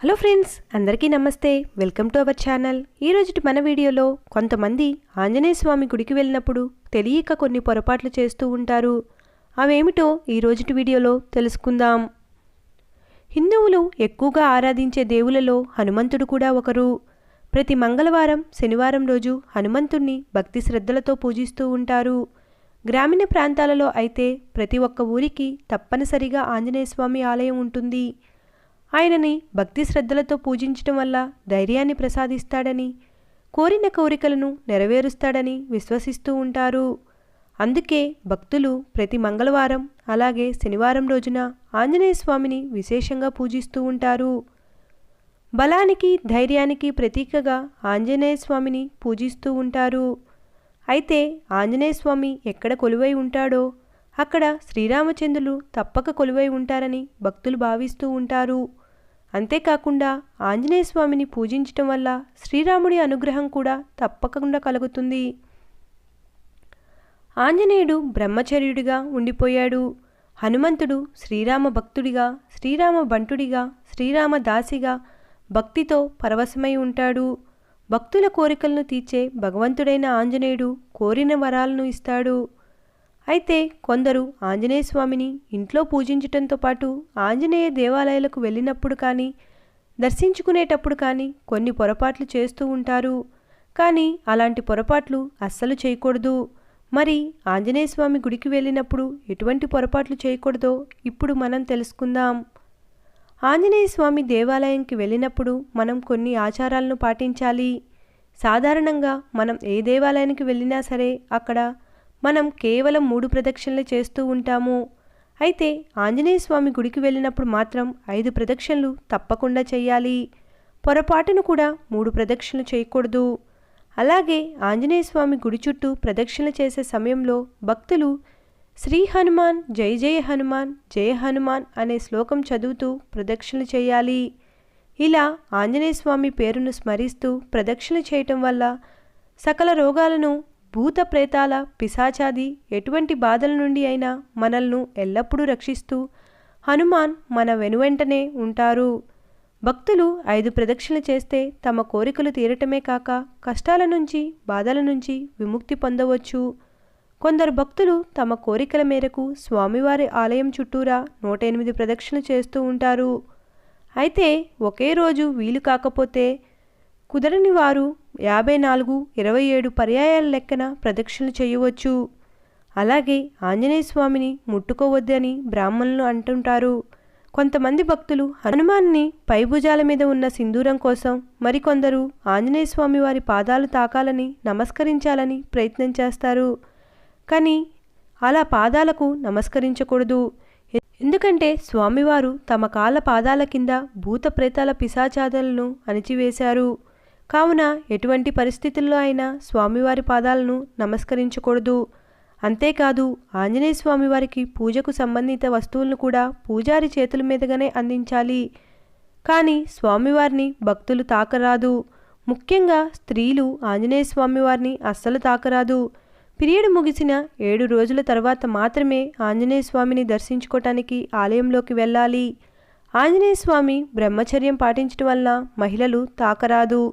Hello friends అందరికీ నమస్తే. Welcome to our channel. ఈరోజుటి మన వీడియోలో కొంతమంది ఆంజనేయ స్వామి గుడికి వెళ్ళినప్పుడు తెలియక కొన్ని పొరపాట్లు చేస్తూ ఉంటారు. అవేమిటో ఈ రోజుటి వీడియోలో తెలుసుకుందాం. హిందువులు ఎక్కువగా ఆరాధించే దేవులలో హనుమంతుడు కూడా ఒకరు. ప్రతి మంగళవారం శనివారం రోజు హనుమంతుణ్ణి భక్తి శ్రద్ధలతో పూజిస్తూ ఉంటారు. గ్రామీణ ప్రాంతాలలో అయితే ప్రతి ఒక్క ఊరికి తప్పనిసరిగా ఆంజనేయ స్వామి ఆలయం ఉంటుంది. ఆయనని భక్తి శ్రద్ధలతో పూజించటం వల్ల ధైర్యాన్ని ప్రసాదిస్తాడని కోరిన కోరికలను నెరవేరుస్తాడని విశ్వసిస్తూ ఉంటారు. అందుకే భక్తులు ప్రతి మంగళవారం అలాగే శనివారం రోజున ఆంజనేయ స్వామిని విశేషంగా పూజిస్తూ ఉంటారు. బలానికి ధైర్యానికి ప్రతీకగా ఆంజనేయ స్వామిని పూజిస్తూ ఉంటారు. అయితే ఆంజనేయ స్వామి ఎక్కడ కొలువై ఉంటాడో అక్కడ శ్రీరామచంద్రులు తప్పక కొలువై ఉంటారని భక్తులు భావిస్తూ ఉంటారు. అంతేకాకుండా ఆంజనేయ స్వామిని పూజించటం వల్ల శ్రీరాముడి అనుగ్రహం కూడా తప్పకుండా కలుగుతుంది. ఆంజనేయుడు బ్రహ్మచర్యుడిగా ఉండిపోయాడు. హనుమంతుడు శ్రీరామ భక్తుడిగా శ్రీరామ బంటుడిగా శ్రీరామ దాసిగా భక్తితో పరవశమై ఉంటాడు. భక్తుల కోరికలను తీర్చే భగవంతుడైన ఆంజనేయుడు కోరిన వరాలను ఇస్తాడు. అయితే కొందరు ఆంజనేయ స్వామిని ఇంట్లో పూజించటంతో పాటు ఆంజనేయ దేవాలయాలకు వెళ్ళినప్పుడు కానీ దర్శించుకునేటప్పుడు కానీ కొన్ని పొరపాట్లు చేస్తూ ఉంటారు. కానీ అలాంటి పొరపాట్లు అస్సలు చేయకూడదు. మరి ఆంజనేయ స్వామి గుడికి వెళ్ళినప్పుడు ఎటువంటి పొరపాట్లు చేయకూడదో ఇప్పుడు మనం తెలుసుకుందాం. ఆంజనేయ స్వామి దేవాలయంకి వెళ్ళినప్పుడు మనం కొన్ని ఆచారాలను పాటించాలి. సాధారణంగా మనం ఏ దేవాలయానికి వెళ్ళినా సరే అక్కడ మనం కేవలం మూడు ప్రదక్షిణలు చేస్తూ ఉంటాము. అయితే ఆంజనేయ స్వామి గుడికి వెళ్ళినప్పుడు మాత్రం ఐదు ప్రదక్షిణలు తప్పకుండా చేయాలి. పొరపాటును కూడా మూడు ప్రదక్షిణలు చేయకూడదు. అలాగే ఆంజనేయ స్వామి గుడి చుట్టూ ప్రదక్షిణలు చేసే సమయంలో భక్తులు శ్రీ హనుమాన్ జై జయ హనుమాన్ జయ హనుమాన్ అనే శ్లోకం చదువుతూ ప్రదక్షిణలు చేయాలి. ఇలా ఆంజనేయ స్వామి పేరును స్మరిస్తూ ప్రదక్షిణ చేయటం వల్ల సకల రోగాలను భూత ప్రేతాల పిశాచాది ఎటువంటి బాధల నుండి అయినా మనల్ని ఎల్లప్పుడూ రక్షిస్తూ హనుమాన్ మన వెనువెంటనే ఉంటారు. భక్తులు ఐదు ప్రదక్షిణలు చేస్తే తమ కోరికలు తీరటమే కాక కష్టాల నుంచి బాధల నుంచి విముక్తి పొందవచ్చు. కొందరు భక్తులు తమ కోరికల మేరకు స్వామివారి ఆలయం చుట్టూరా నూట ఎనిమిది ప్రదక్షిణలు చేస్తూ ఉంటారు. అయితే ఒకే రోజు వీలు కాకపోతే కుదరని వారు యాభై నాలుగు ఇరవై ఏడు పర్యాయాల లెక్కన ప్రదక్షిణలు చేయవచ్చు. అలాగే ఆంజనేయ స్వామిని ముట్టుకోవద్దని బ్రాహ్మణులు అంటుంటారు. కొంతమంది భక్తులు హనుమాన్ని పైభుజాల మీద ఉన్న సింధూరం కోసం మరికొందరు ఆంజనేయ స్వామి వారి పాదాలు తాకాలని నమస్కరించాలని ప్రయత్నం చేస్తారు. కానీ అలా పాదాలకు నమస్కరించకూడదు. ఎందుకంటే స్వామివారు తమ కాళ్ళ పాదాల కింద భూత ప్రేతాల పిశాచాదలను అణిచివేశారు. కావున ఎటువంటి పరిస్థితుల్లో అయినా స్వామివారి పాదాలను నమస్కరించకూడదు. అంతేకాదు ఆంజనేయ స్వామివారికి పూజకు సంబంధిత వస్తువులను కూడా పూజారి చేతుల మీదుగానే అందించాలి. కానీ స్వామివారిని భక్తులు తాకరాదు. ముఖ్యంగా స్త్రీలు ఆంజనేయ స్వామివారిని అస్సలు తాకరాదు. పీరియడ్ ముగిసిన ఏడు రోజుల తర్వాత మాత్రమే ఆంజనేయ స్వామిని దర్శించుకోవటానికి ఆలయంలోకి వెళ్ళాలి. ఆంజనేయ స్వామి బ్రహ్మచర్యం పాటించడం వల్ల మహిళలు తాకరాదు.